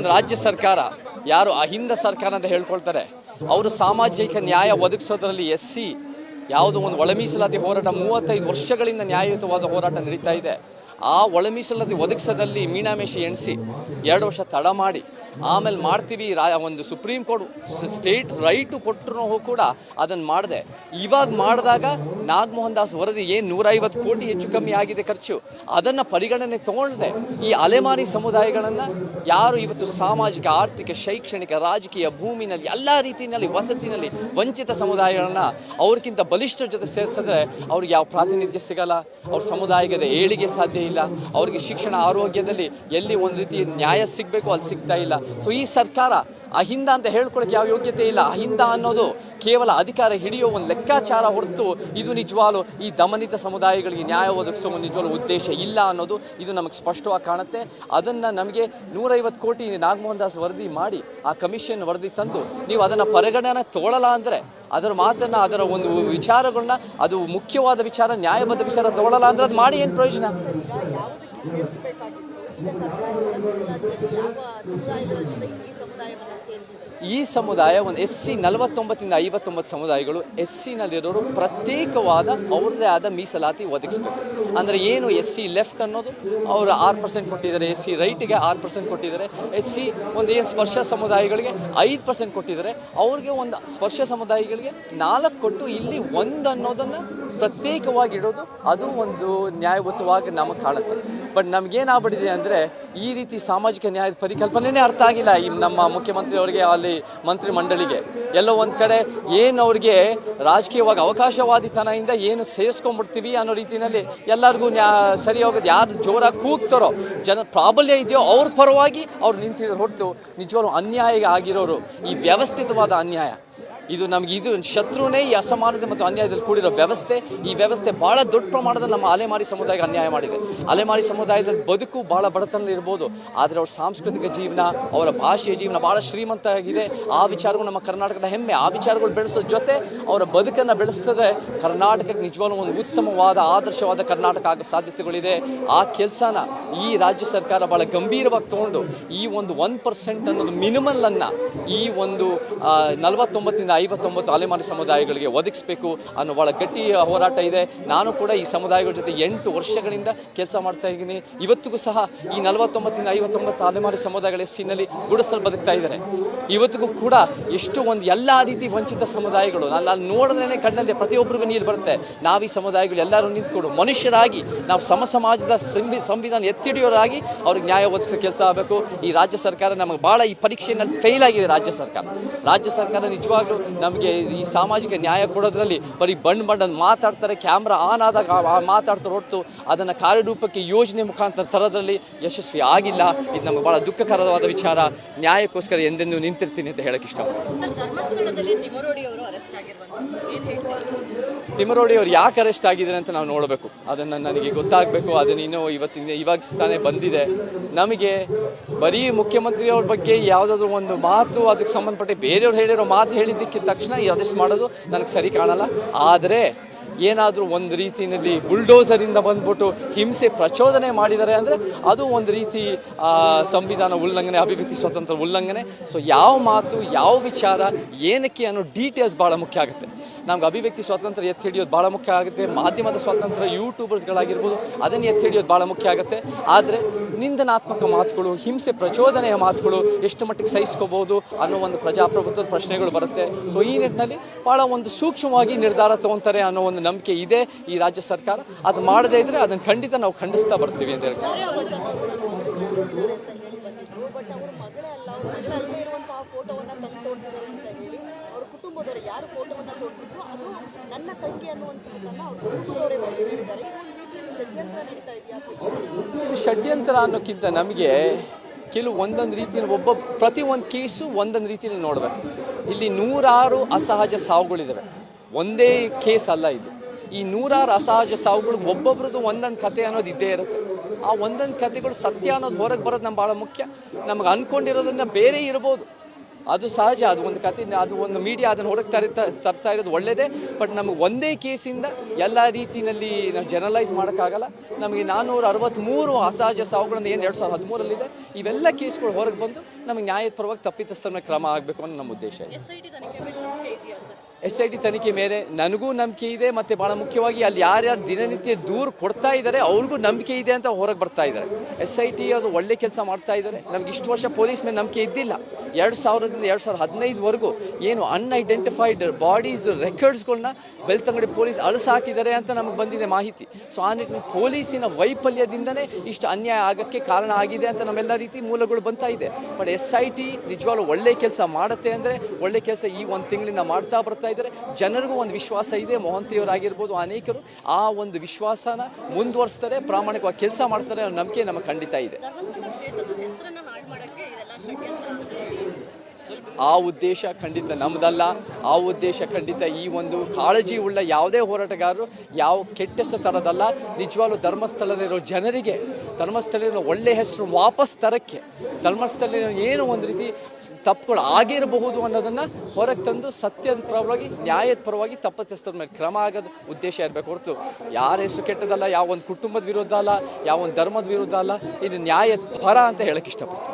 ಒಂದು ರಾಜ್ಯ ಸರ್ಕಾರ, ಯಾರು ಅಹಿಂದ ಸರ್ಕಾರ ಅಂತ ಹೇಳ್ಕೊಳ್ತಾರೆ, ಅವರು ಸಾಮಾಜಿಕ ನ್ಯಾಯ ಒದಗಿಸೋದ್ರಲ್ಲಿ ಎಸ್ ಸಿ ಯಾವುದೋ ಒಂದು ಒಳಮೀಸಲಾತಿ ಹೋರಾಟ ಮೂವತ್ತೈದು ವರ್ಷಗಳಿಂದ ನ್ಯಾಯಯುತವಾದ ಹೋರಾಟ ನಡೀತಾ ಇದೆ. ಆ ಒಳಮೀಸಲಾತಿ ಒದಗಿಸೋದಲ್ಲಿ ಮೀನಾಮೇಶಿ ಎಣಿಸಿ ಎರಡು ವರ್ಷ ತಡ ಮಾಡಿ ಆಮೇಲೆ ಮಾಡ್ತೀವಿ. ಒಂದು ಸುಪ್ರೀಂ ಕೋರ್ಟ್ ಸ್ಟೇಟ್ ರೈಟು ಕೊಟ್ಟರು ಕೂಡ ಅದನ್ನು ಮಾಡಿದೆ. ಇವಾಗ ಮಾಡಿದಾಗ ನಾಗಮೋಹನ್ ದಾಸ್ ವರದಿ ಏನು ನೂರೈವತ್ತು ಕೋಟಿ ಹೆಚ್ಚು ಕಮ್ಮಿ ಆಗಿದೆ ಖರ್ಚು. ಅದನ್ನು ಪರಿಗಣನೆ ತಗೊಳ್ಳದೆ ಈ ಅಲೆಮಾರಿ ಸಮುದಾಯಗಳನ್ನು ಯಾರು ಇವತ್ತು ಸಾಮಾಜಿಕ, ಆರ್ಥಿಕ, ಶೈಕ್ಷಣಿಕ, ರಾಜಕೀಯ ಭೂಮಿನಲ್ಲಿ ಎಲ್ಲ ರೀತಿಯಲ್ಲಿ ವಸತಿನಲ್ಲಿ ವಂಚಿತ ಸಮುದಾಯಗಳನ್ನು ಅವ್ರಿಗಿಂತ ಬಲಿಷ್ಠರ ಜೊತೆ ಸೇರಿಸಿದ್ರೆ ಅವ್ರಿಗೆ ಯಾವ ಪ್ರಾತಿನಿಧ್ಯ ಸಿಗಲ್ಲ. ಅವ್ರ ಸಮುದಾಯದ ಏಳಿಗೆ ಸಾಧ್ಯ ಇಲ್ಲ. ಅವ್ರಿಗೆ ಶಿಕ್ಷಣ ಆರೋಗ್ಯದಲ್ಲಿ ಎಲ್ಲಿ ಒಂದು ರೀತಿ ನ್ಯಾಯ ಸಿಗಬೇಕು, ಅಲ್ಲಿ ಸಿಗ್ತಾ ಇಲ್ಲ. ಸೊ ಈ ಸರ್ಕಾರ ಅಹಿಂದ ಅಂತ ಹೇಳ್ಕೊಳಕ್ಕೆ ಯಾವ ಯೋಗ್ಯತೆ ಇಲ್ಲ. ಅಹಿಂದ ಅನ್ನೋದು ಕೇವಲ ಅಧಿಕಾರ ಹಿಡಿಯೋ ಒಂದು ಲೆಕ್ಕಾಚಾರ ಹೊರತು ಇದು ನಿಜವಾಗ್ಲು ಈ ದಮನಿತ ಸಮುದಾಯಗಳಿಗೆ ನ್ಯಾಯ ಒದಗಿಸೋ ನಿಜವಾಗ್ಲು ಉದ್ದೇಶ ಇಲ್ಲ ಅನ್ನೋದು ಇದು ನಮಗೆ ಸ್ಪಷ್ಟವಾಗಿ ಕಾಣುತ್ತೆ. ಅದನ್ನು ನಮಗೆ ನೂರೈವತ್ತು ಕೋಟಿ ನಾಗಮೋಹನ್ ದಾಸ್ ವರದಿ ಮಾಡಿ ಆ ಕಮಿಷನ್ ವರದಿ ತಂದು ನೀವು ಅದನ್ನು ಪರಿಗಣನೆ ತಗೊಳ್ಳಲ್ಲ ಅಂದರೆ ಅದರ ಮಾತನ್ನು, ಅದರ ಒಂದು ವಿಚಾರಗಳನ್ನ ಅದು ಮುಖ್ಯವಾದ ವಿಚಾರ, ನ್ಯಾಯಬದ್ಧ ವಿಚಾರ ತಗೊಳ್ಳಲ್ಲ ಅಂದ್ರೆ ಅದು ಮಾಡಿ ಏನು ಪ್ರಯೋಜನ? ಈ ಸಮುದಾಯ ಒಂದು ಎಸ್ ಸಿ ನಲವತ್ತೊಂಬತ್ತಿಂದ ಐವತ್ತೊಂಬತ್ತು ಸಮುದಾಯಗಳು ಎಸ್ ಸಿನಲ್ಲಿರೋರು ಪ್ರತ್ಯೇಕವಾದ ಅವ್ರದ್ದೇ ಆದ ಮೀಸಲಾತಿ ಒದಗಿಸ್ಬೇಕು ಅಂದರೆ ಏನು ಎಸ್ ಸಿ ಲೆಫ್ಟ್ ಅನ್ನೋದು? ಅವರು ಆರು ಪರ್ಸೆಂಟ್ ಕೊಟ್ಟಿದ್ದಾರೆ ಎಸ್ ಸಿ ರೈಟಿಗೆ ಆರು ಪರ್ಸೆಂಟ್ ಕೊಟ್ಟಿದ್ದಾರೆ ಎಸ್ ಸಿ ಒಂದು ಏನು ಸ್ಪರ್ಶ ಸಮುದಾಯಗಳಿಗೆ ಐದು ಪರ್ಸೆಂಟ್ ಕೊಟ್ಟಿದ್ದಾರೆ, ಅವ್ರಿಗೆ ಒಂದು ಸ್ಪರ್ಶ ಸಮುದಾಯಗಳಿಗೆ ನಾಲ್ಕು ಕೊಟ್ಟು ಇಲ್ಲಿ ಒಂದು ಅನ್ನೋದನ್ನು ಪ್ರತ್ಯೇಕವಾಗಿ ಇಡೋದು ಅದು ಒಂದು ನ್ಯಾಯಯುತವಾಗಿ ನಮಗೆ ಕಾಣುತ್ತೆ. ಬಟ್ ನಮಗೇನಾಗ್ಬಿಟ್ಟಿದೆ ಅಂದರೆ ಈ ರೀತಿ ಸಾಮಾಜಿಕ ನ್ಯಾಯದ ಪರಿಕಲ್ಪನೆನೇ ಅರ್ಥ ಆಗಿಲ್ಲ ಈ ನಮ್ಮ ಮುಖ್ಯಮಂತ್ರಿ ಅವರಿಗೆ ಅಲ್ಲಿ ಮಂತ್ರಿ ಮಂಡಳಿಗೆ ಎಲ್ಲೋ ಒಂದು ಕಡೆ ಏನು ಅವ್ರಿಗೆ ರಾಜಕೀಯವಾಗಿ ಅವಕಾಶವಾದಿತನದಿಂದ ಏನು ಸೇರಿಸ್ಕೊಂಡ್ಬಿಡ್ತೀವಿ ಅನ್ನೋ ರೀತಿಯಲ್ಲಿ ಎಲ್ಲರಿಗೂ ನ್ಯಾ ಸರಿ ಹೋಗೋದು ಯಾರು ಜೋರಾಗಿ ಕೂಗ್ತಾರೋ, ಜನ ಪ್ರಾಬಲ್ಯ ಇದೆಯೋ ಅವ್ರ ಪರವಾಗಿ ಅವ್ರು ನಿಂತಿರೋ ಹೊರತು ನಿಜವಾಗ್ಲೂ ಅನ್ಯಾಯ ಆಗಿರೋರು ಈ ವ್ಯವಸ್ಥಿತವಾದ ಅನ್ಯಾಯ. ಇದು ನಮಗೆ ಇದು ಶತ್ರುನೇ ಈ ಅಸಮಾನತೆ ಮತ್ತು ಅನ್ಯಾಯದಲ್ಲಿ ಕೂಡಿರೋ ವ್ಯವಸ್ಥೆ. ಈ ವ್ಯವಸ್ಥೆ ಭಾಳ ದೊಡ್ಡ ಪ್ರಮಾಣದ ನಮ್ಮ ಅಲೆಮಾರಿ ಸಮುದಾಯಕ್ಕೆ ಅನ್ಯಾಯ ಮಾಡಿದೆ. ಅಲೆಮಾರಿ ಸಮುದಾಯದಲ್ಲಿ ಬದುಕು ಭಾಳ ಬಡತನ ಇರ್ಬೋದು. ಆದರೆ ಅವ್ರ ಸಾಂಸ್ಕೃತಿಕ ಜೀವನ, ಅವರ ಭಾಷೆಯ ಜೀವನ ಭಾಳ ಶ್ರೀಮಂತ ಆಗಿದೆ. ಆ ವಿಚಾರಗಳು ನಮ್ಮ ಕರ್ನಾಟಕದ ಹೆಮ್ಮೆ. ಆ ವಿಚಾರಗಳು ಬೆಳೆಸೋ ಜೊತೆ ಅವರ ಬದುಕನ್ನು ಬೆಳೆಸಿದ್ರೆ ಕರ್ನಾಟಕಕ್ಕೆ ನಿಜವಾಗ್ಲೂ ಒಂದು ಉತ್ತಮವಾದ, ಆದರ್ಶವಾದ ಕರ್ನಾಟಕ ಆಗೋ ಸಾಧ್ಯತೆಗಳಿದೆ. ಆ ಕೆಲಸನ ಈ ರಾಜ್ಯ ಸರ್ಕಾರ ಭಾಳ ಗಂಭೀರವಾಗಿ ತಗೊಂಡು ಈ ಒಂದು ಒನ್ ಪರ್ಸೆಂಟ್ ಅನ್ನೋದು ಮಿನಿಮಲ್ ಅನ್ನ ಈ ಒಂದು ನಲವತ್ತೊಂಬತ್ತಿಂದ ಐವತ್ತೊಂಬತ್ತು ಅಲೆಮಾರಿ ಸಮುದಾಯಗಳಿಗೆ ಒದಗಿಸಬೇಕು ಅನ್ನೋ ಭಾಳ ಗಟ್ಟಿ ಹೋರಾಟ ಇದೆ. ನಾನು ಕೂಡ ಈ ಸಮುದಾಯಗಳ ಜೊತೆ ಎಂಟು ವರ್ಷಗಳಿಂದ ಕೆಲಸ ಮಾಡ್ತಾ ಇದ್ದೀನಿ. ಇವತ್ತಿಗೂ ಸಹ ಈ ನಲವತ್ತೊಂಬತ್ತಿಂದ ಐವತ್ತೊಂಬತ್ತು ಅಲೆಮಾರಿ ಸಮುದಾಯಗಳ ಎಸ್ಸಿನಲ್ಲಿ ಗುಡಿಸಲು ಬದುಕ್ತಾ ಇದ್ದಾರೆ. ಇವತ್ತಿಗೂ ಕೂಡ ಎಷ್ಟು ಒಂದು ಎಲ್ಲ ರೀತಿ ವಂಚಿತ ಸಮುದಾಯಗಳು. ನಾನು ಅಲ್ಲಿ ನೋಡಿದ್ರೇ ಕಣ್ಣಲ್ಲಿ ಪ್ರತಿಯೊಬ್ಬರಿಗೂ ನೀರು ಬರುತ್ತೆ. ನಾವು ಈ ಸಮುದಾಯಗಳು ಎಲ್ಲರೂ ನಿಂತ್ಕೊಂಡು ಮನುಷ್ಯರಾಗಿ ನಾವು ಸಮ ಸಮಾಜದ ಸಂವಿ ಸಂವಿಧಾನ ಎತ್ತಿಡಿಯೋರಾಗಿ ಅವ್ರಿಗೆ ನ್ಯಾಯ ಒದಗಿಸೋ ಕೆಲಸ ಆಗಬೇಕು. ಈ ರಾಜ್ಯ ಸರ್ಕಾರ ನಮಗೆ ಭಾಳ ಈ ಪರೀಕ್ಷೆಯಲ್ಲಿ ಫೇಲ್ ಆಗಿದೆ ರಾಜ್ಯ ಸರ್ಕಾರ. ರಾಜ್ಯ ಸರ್ಕಾರ ನಿಜವಾಗ್ಲೂ ನಮಗೆ ಈ ಸಾಮಾಜಿಕ ನ್ಯಾಯ ಕೊಡೋದ್ರಲ್ಲಿ ಬರೀ ಬಣ್ಣ ಬಣ್ಣ ಮಾತಾಡ್ತಾರೆ ಕ್ಯಾಮ್ರಾ ಆನ್ ಆದಾಗ ಮಾತಾಡ್ತಾರೆ ಹೊರತು ಅದನ್ನು ಕಾರ್ಯರೂಪಕ್ಕೆ ಯೋಜನೆ ಮುಖಾಂತರ ತರೋದ್ರಲ್ಲಿ ಯಶಸ್ವಿ ಆಗಿಲ್ಲ. ಇದು ನಮಗೆ ಭಾಳ ದುಃಖಕರವಾದ ವಿಚಾರ. ನ್ಯಾಯಕ್ಕೋಸ್ಕರ ಎಂದೆಂದೂ ನಿಂತಿರ್ತೀನಿ ಅಂತ ಹೇಳಕ್ಕೆ ಇಷ್ಟಪಡ್ತೀನಿ. ತಿಮರೋಡಿ ಅವರು ಯಾಕೆ ಅರೆಸ್ಟ್ ಆಗಿದ್ದಾರೆ ಅಂತ ನಾವು ನೋಡಬೇಕು. ಅದನ್ನು ನನಗೆ ಗೊತ್ತಾಗಬೇಕು, ಅದನ್ನು ಇನ್ನೂ ಇವತ್ತಿನ ಇವಾಗ ತಾನೇ ಬಂದಿದೆ. ನಮಗೆ ಬರೀ ಮುಖ್ಯಮಂತ್ರಿಯವ್ರ ಬಗ್ಗೆ ಯಾವುದಾದ್ರೂ ಒಂದು ಮಾತು, ಅದಕ್ಕೆ ಸಂಬಂಧಪಟ್ಟ ಬೇರೆಯವ್ರು ಹೇಳಿರೋ ಮಾತು ಹೇಳಿದ್ದಕ್ಕೆ ತಕ್ಷಣ ಅರೆಸ್ಟ್ ಮಾಡೋದು ನನಗೆ ಸರಿ ಕಾಣಲ್ಲ. ಆದರೆ ಏನಾದರೂ ಒಂದು ರೀತಿಯಲ್ಲಿ ಬುಲ್ಡೋಸರಿಂದ ಬಂದ್ಬಿಟ್ಟು ಹಿಂಸೆ ಪ್ರಚೋದನೆ ಮಾಡಿದ್ದಾರೆ ಅಂದರೆ ಅದು ಒಂದು ರೀತಿ ಸಂವಿಧಾನ ಉಲ್ಲಂಘನೆ, ಅಭಿವ್ಯಕ್ತಿ ಸ್ವಾತಂತ್ರ್ಯ ಉಲ್ಲಂಘನೆ. ಸೊ ಯಾವ ಮಾತು, ಯಾವ ವಿಚಾರ, ಏನಕ್ಕೆ ಅನ್ನೋ ಡೀಟೇಲ್ಸ್ ಭಾಳ ಮುಖ್ಯ ಆಗುತ್ತೆ. ನಮ್ಗೆ ಅಭಿವ್ಯಕ್ತಿ ಸ್ವಾತಂತ್ರ್ಯ ಎತ್ತಿ ಹಿಡಿಯೋದು ಭಾಳ ಮುಖ್ಯ ಆಗುತ್ತೆ. ಮಾಧ್ಯಮದ ಸ್ವಾತಂತ್ರ್ಯ ಯೂಟ್ಯೂಬರ್ಸ್ಗಳಾಗಿರ್ಬೋದು ಅದನ್ನು ಎತ್ತಿ ಹಿಡಿಯೋದು ಭಾಳ ಮುಖ್ಯ ಆಗುತ್ತೆ. ಆದರೆ, ನಿಂದನಾತ್ಮಕ ಮಾತುಗಳು, ಹಿಂಸೆ ಪ್ರಚೋದನೆಯ ಮಾತುಗಳು ಎಷ್ಟು ಮಟ್ಟಿಗೆ ಸಹಿಸ್ಕೋಬೋದು ಅನ್ನೋ ಒಂದು ಪ್ರಜಾಪ್ರಭುತ್ವದ ಪ್ರಶ್ನೆಗಳು ಬರುತ್ತೆ. ಸೊ ಈ ನಿಟ್ಟಿನಲ್ಲಿ ಭಾಳ ಒಂದು ಸೂಕ್ಷ್ಮವಾಗಿ ನಿರ್ಧಾರ ತಗೊತಾರೆ ಅನ್ನೋ ಒಂದು ನಂಬಿಕೆ ಇದೆ ಈ ರಾಜ್ಯ ಸರ್ಕಾರ. ಅದು ಮಾಡದೇ ಇದ್ರೆ ಅದನ್ನು ಖಂಡಿತ ನಾವು ಖಂಡಿಸ್ತಾ ಬರ್ತೀವಿ ಅಂತ ಹೇಳ್ತೀವಿ ಇದು ಷಡ್ಯಂತ್ರ ಅನ್ನೋಕ್ಕಿಂತ ನಮಗೆ ಕೆಲವು ಒಂದೊಂದು ರೀತಿಯಲ್ಲಿ ಒಬ್ಬ ಪ್ರತಿ ಒಂದು ಕೇಸು ಒಂದೊಂದು ರೀತಿಯಲ್ಲಿ ನೋಡಬೇಕು. ಇಲ್ಲಿ ನೂರಾರು ಅಸಹಜ ಸಾವುಗಳಿದ್ದಾವೆ ಒಂದೇ ಕೇಸ್ ಅಲ್ಲ ಇದು. ಈ ನೂರಾರು ಅಸಹಜ ಸಾವುಗಳಿಗೆ ಒಬ್ಬೊಬ್ರದ್ದು ಒಂದೊಂದು ಕತೆ ಅನ್ನೋದು ಇದ್ದೇ ಇರುತ್ತೆ. ಆ ಒಂದೊಂದು ಕತೆಗಳು ಸತ್ಯ ಅನ್ನೋದು ಹೊರಗೆ ಬರೋದು ನಮ್ಗೆ ಭಾಳ ಮುಖ್ಯ. ನಮ್ಗೆ ಅಂದ್ಕೊಂಡಿರೋದನ್ನ ಬೇರೆ ಇರ್ಬೋದು. ಅದು ಸಹಜ, ಅದು ಒಂದು ಕತೆ, ಅದು ಒಂದು ಮೀಡಿಯಾ ಅದನ್ನು ಹೊರಗೆ ತರ್ತಾ ತರ್ತಾ ಇರೋದು ಒಳ್ಳೆಯದೇ ಬಟ್ ನಮಗೆ ಒಂದೇ ಕೇಸಿಂದ ಎಲ್ಲ ರೀತಿಯಲ್ಲಿ ನಾವು ಜನರಲೈಸ್ ಮಾಡೋಕ್ಕಾಗಲ್ಲ. ನಮಗೆ ನಾನ್ನೂರ ಅರವತ್ತ್ಮೂರು ಅಸಹಜ ಸಾವುಗಳನ್ನು ಏನು ಎರಡು ಸಾವಿರದ ಹದಿಮೂರಲ್ಲಿದೆ, ಇವೆಲ್ಲ ಕೇಸ್ಗಳು ಹೊರಗೆ ಬಂದು ನಮಗೆ ನ್ಯಾಯದ ಪರವಾಗಿ ತಪ್ಪಿತಸ್ಥರ ಕ್ರಮ ಆಗಬೇಕು ಅನ್ನೋ ನಮ್ಮ ಉದ್ದೇಶ ಇದೆ. ಎಸ್ ಐ ಟಿ ತನಿಖೆ ಮೇಲೆ ನನಗೂ ನಂಬಿಕೆ ಇದೆ ಮತ್ತು ಭಾಳ ಮುಖ್ಯವಾಗಿ ಅಲ್ಲಿ ಯಾರ್ಯಾರು ದಿನನಿತ್ಯ ದೂರು ಕೊಡ್ತಾ ಇದ್ದಾರೆ ಅವ್ರಿಗೂ ನಂಬಿಕೆ ಇದೆ ಅಂತ ಹೊರಗೆ ಬರ್ತಾ ಇದ್ದಾರೆ. ಎಸ್ ಐ ಟಿ ಅದು ಒಳ್ಳೆ ಕೆಲಸ ಮಾಡ್ತಾ ಇದ್ದಾರೆ. ನಮ್ಗೆ ಇಷ್ಟು ವರ್ಷ ಪೊಲೀಸ್ ಮೇಲೆ ನಂಬಿಕೆ ಇದ್ದಿಲ್ಲ. ಎರಡು ಸಾವಿರದಿಂದ ಎರಡು ಸಾವಿರದ ಹದಿನೈದುವರೆಗೂ ಏನು ಅನ್ಐಡೆಂಟಿಫೈಡ್ ಬಾಡೀಸ್ ರೆಕಾರ್ಡ್ಸ್ಗಳನ್ನ ಬೆಳ್ತಂಗಡಿ ಪೊಲೀಸ್ ಅಳಸಾಕಿದ್ದಾರೆ ಅಂತ ನಮಗೆ ಬಂದಿದೆ ಮಾಹಿತಿ. ಸೊ ಆ ನಿಟ್ಟಿನಲ್ಲಿ ಪೊಲೀಸಿನ ವೈಫಲ್ಯದಿಂದನೇ ಇಷ್ಟು ಅನ್ಯಾಯ ಆಗೋಕ್ಕೆ ಕಾರಣ ಆಗಿದೆ ಅಂತ ನಮ್ಮೆಲ್ಲ ರೀತಿ ಮೂಲಗಳು ಬಂತಾ ಇದೆ. ಬಟ್ ಎಸ್ ಐ ನಿಜವಾಗ್ಲೂ ಒಳ್ಳೆ ಕೆಲಸ ಮಾಡುತ್ತೆ ಅಂದರೆ ಒಳ್ಳೆ ಕೆಲಸ ಈ ಒಂದು ತಿಂಗಳಿಂದ ಮಾಡ್ತಾ ಬರ್ತಾ ಇದ್ದಾರೆ. ಜನರಿಗೂ ಒಂದು ವಿಶ್ವಾಸ ಇದೆ ಮೊಹಂತಿಯವರಾಗಿರ್ಬೋದು ಅನೇಕರು ಆ ಒಂದು ವಿಶ್ವಾಸನ ಮುಂದುವರಿಸ್ತಾರೆ, ಪ್ರಾಮಾಣಿಕವಾಗಿ ಕೆಲಸ ಮಾಡ್ತಾರೆ ಅನ್ನೋ ನಂಬಿಕೆ ನಮಗೆ ಖಂಡಿತ ಇದೆ. ಆ ಉದ್ದೇಶ ಖಂಡಿತ ನಮ್ಮದಲ್ಲ ಆ ಉದ್ದೇಶ ಖಂಡಿತ ಈ ಒಂದು ಕಾಳಜಿ ಉಳ್ಳ ಯಾವುದೇ ಹೋರಾಟಗಾರರು ಯಾವ ಕೆಟ್ಟ ಹೆಸರು ತರೋದಲ್ಲ. ನಿಜವಾಗ್ಲೂ ಧರ್ಮಸ್ಥಳದಲ್ಲಿರೋ ಜನರಿಗೆ ಧರ್ಮಸ್ಥಳದ ಒಳ್ಳೆ ಹೆಸರು ವಾಪಸ್ ತರಕ್ಕೆ ಧರ್ಮಸ್ಥಳ ಏನು ಒಂದು ರೀತಿ ತಪ್ಪುಗಳು ಆಗಿರಬಹುದು ಅನ್ನೋದನ್ನು ಹೊರಗೆ ತಂದು ಸತ್ಯದ ಪರವಾಗಿ ನ್ಯಾಯದ ಪರವಾಗಿ ತಪ್ಪತ್ತಿಸ್ತದ ಮೇಲೆ ಕ್ರಮ ಆಗೋದು ಉದ್ದೇಶ ಇರಬೇಕು ಹೊರತು ಯಾರ ಹೆಸರು ಕೆಟ್ಟದಲ್ಲ, ಯಾವ ಒಂದು ಕುಟುಂಬದ ವಿರುದ್ಧ ಅಲ್ಲ, ಯಾವ ಒಂದು ಧರ್ಮದ ವಿರುದ್ಧ ಅಲ್ಲ, ಇದು ನ್ಯಾಯದ ಪರ ಅಂತ ಹೇಳಕ್ಕೆ ಇಷ್ಟಪಡ್ತೀನಿ.